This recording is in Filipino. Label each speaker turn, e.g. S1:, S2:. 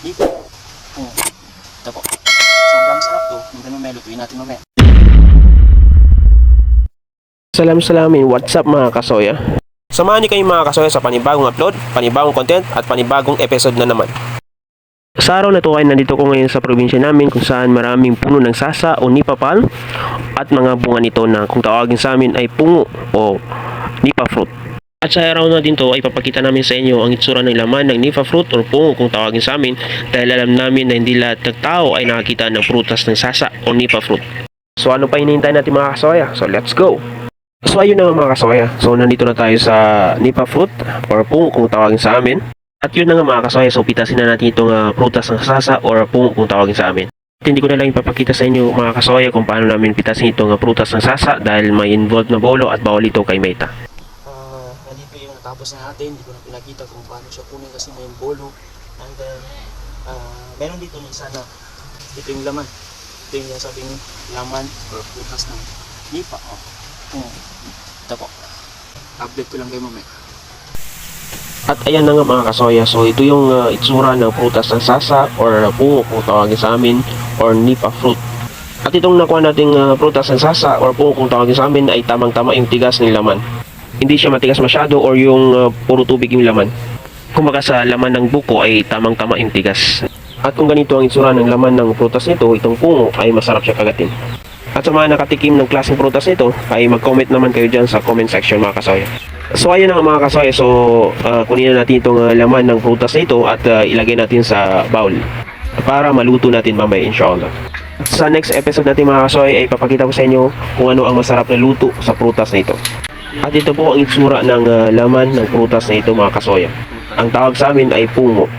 S1: Dito. Oh. Ito po. Sobrang sarap to. Hanggang mamaya lutuin natin mamaya.
S2: Salam salamin, what's up mga kasoya? Samahan niyo kayong mga kasoya sa panibagong upload, panibagong content at panibagong episode na naman. Sa araw na to ay nandito ko ngayon sa probinsya namin kung saan maraming puno ng sasa o nipapal at mga bunga nito na kung tawagin sa amin ay pungo o nipa fruit. At sa araw na din to ay papakita namin sa inyo ang itsura ng laman ng nipa fruit o pungo kung tawagin sa amin dahil alam namin na hindi lahat ng tao ay nakakita ng prutas ng sasa o nipa fruit. So ano pa hinihintay natin mga kasoya? So let's go! So ayun na nga mga kasoya. So nandito na tayo sa nipa fruit or pungo kung tawagin sa amin. At yun na nga mga kasoya. So pitasin na natin itong ah, prutas ng sasa or pungo kung tawagin sa amin. At hindi ko na lang ipapakita sa inyo mga kasoya kung paano namin pitasin itong ah, prutas ng sasa dahil may involved na bolo at bawal ito kay Meta.
S1: Natapos na natin. Hindi ko na pinakita kung paano siya kunin kasi may bolo. And then, ah, meron dito yung isa na ito yung laman. Ito yung sabing laman or putas ng nipa. Oh. Oh. Ito po. Update ko lang kayo mamaya.
S2: At ayan na nga mga kasoya. So ito yung ah, itsura ng prutas ng sasa or pungo kung tawagin sa amin or nipa fruit. At itong nakuha nating ah, prutas ng sasa or pungo kung tawagin sa amin ay tamang-tama yung tigas ng laman. Hindi siya matigas masyado or yung ah, puro tubig yung laman. Kumbaga sa laman ng buko ay tamang-tama yung tigas. At kung ganito ang itsura ng laman ng prutas nito, itong pungo ay masarap siya kagatin. At sa mga nakatikim ng klaseng prutas nito, ay mag-comment naman kayo dyan sa comment section mga kasoya. So ayun na nga mga kasoya, so ah, kunin na natin itong ah, laman ng prutas nito at ah, ilagay natin sa bowl para maluto natin mamaya inshallah. Sa next episode natin mga kasoy ay papakita ko sa inyo kung ano ang masarap na luto sa prutas na ito. At ito po ang itsura ng ah, laman ng prutas na ito mga kasoya. Ang tawag sa amin ay pungo.